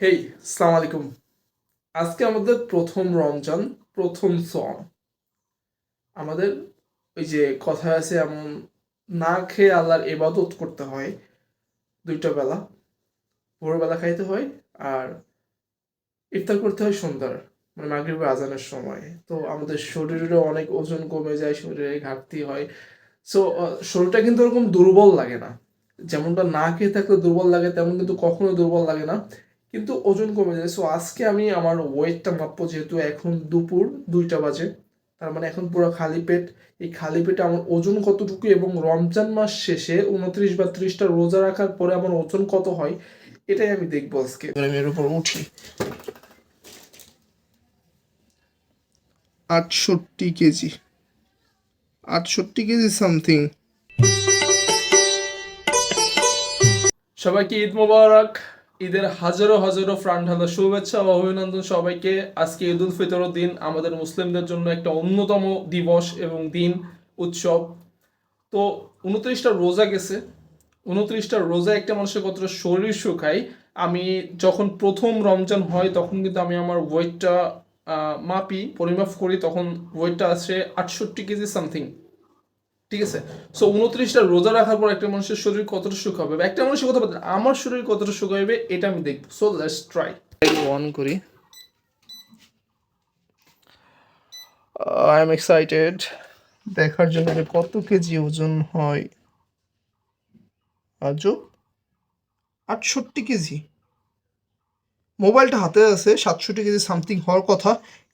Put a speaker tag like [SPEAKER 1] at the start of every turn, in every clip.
[SPEAKER 1] হেই সালাম আলাইকুম আজকে আমাদের প্রথম রমজান, প্রথম সম আমাদের ওই যে কথা আছে, এমন না খেয়ে আল্লাহর ইবাদত করতে হয় দুইটা বেলা। ভোরবেলা খাইতে হয় আর ইফতার করতে হয় সন্ধ্যার মানে মাগরিবের আজানের সময়। তো আমাদের শরীরেরও অনেক ওজন কমে যায়, শরীরে ঘাটতি হয়। সো শরীরটা কিন্তু ওরকম দুর্বল লাগে না। যেমনটা না খেয়ে থাকলে দুর্বল লাগে, তেমন কিন্তু কখনো দুর্বল লাগে না। কিন্তু ওজন কমে যায়। সো আজকে আমি আমার ওয়েটটা মাপবো যেহেতু এখন দুপুর দুইটা বাজে। তার মানে এখন পুরো খালি পেট। এই খালি পেটে আমার ওজন কতটুকু এবং রমজান মাস শেষে উনত্রিশ বা ত্রিশটা রোজা রাখার পরে আমার ওজন কত হয় এটাই আমি দেখব আজকে। আমি এর উপর উঠি। আটষট্টি কেজি। আটষট্টি কেজি সামথিং সবাইকে ঈদ মোবারক। ঈদের হাজারো হাজারো প্রাণ ঢালা শুভেচ্ছা ও অভিনন্দন সবাইকে। আজকে ঈদ উল ফিতরের দিন আমাদের মুসলিমদের জন্য একটা অন্যতম দিবস এবং দিন উৎসব। তো উনত্রিশটা রোজা গেছে। উনত্রিশটা রোজা একটা মানুষের কতটা শরীর শুকায়, আমি যখন প্রথম রমজান হয় তখন কিন্তু আমি আমার ওয়েটটা মাপি, পরিমাপ করি, তখন ওয়েটটা আছে আটষট্টি কেজি সামথিং। ঠিক আছে? সো উনত্রিশটা রোজা রাখার পর একটা মানুষের শরীর কতটা সুখ হবে? একটা মানুষের কথা বলতে আমার শরীর কতটা সুখ হবে এটা আমি দেখব। সো লেটস ট্রাই অন করি। আই এম এক্সাইটেড দেখার জন্য কত কেজি ওজন হয়। আজও? আটষট্টি কেজি। মোবাইলটা হাতে আছে, সাতষট্টি কেজি সামথিং হওয়ার কথা,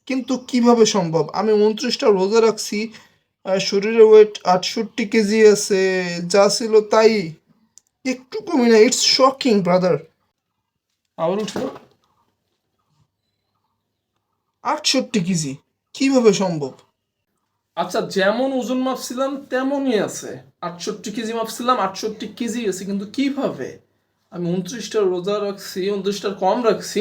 [SPEAKER 1] কিন্তু কীভাবে সম্ভব? আমি উনত্রিশটা রোজা রাখছি শরীরের ওয়েট আটষট্টি কেজি আছে যা ছিল তাই একটু কমই না ইটস শকিং ব্রাদার আবার উঠল? আটষট্টি কেজি কীভাবে সম্ভব? আচ্ছা যেমন ওজন মাপছিলাম তেমনই আছে। আটষট্টি কেজি মাপছিলাম আটষট্টি কেজি আছে কিন্তু কীভাবে? আমি উনত্রিশটা রোজা রাখছি উনত্রিশটার কম রাখছি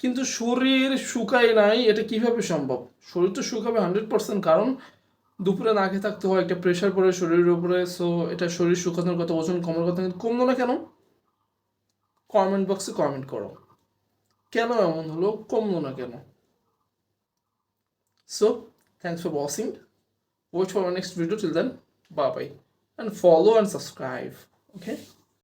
[SPEAKER 1] কিন্তু শরীর শুকায় নাই এটা কীভাবে সম্ভব? শরীর তো শুকাবে হান্ড্রেড পার্সেন্ট কারণ দুপুরে না খেয়ে থাকতে হয়, একটা প্রেশার পড়ে শরীরের উপরে সো এটা শরীর শুকানোর কথা, ওজন কমার কথা, কিন্তু কমলো না কেন? কমেন্ট বক্সে কমেন্ট করো। কেন এমন হলো? কমলো না কেন? So thanks for watching wait for next video till then বা bye and follow and subscribe okay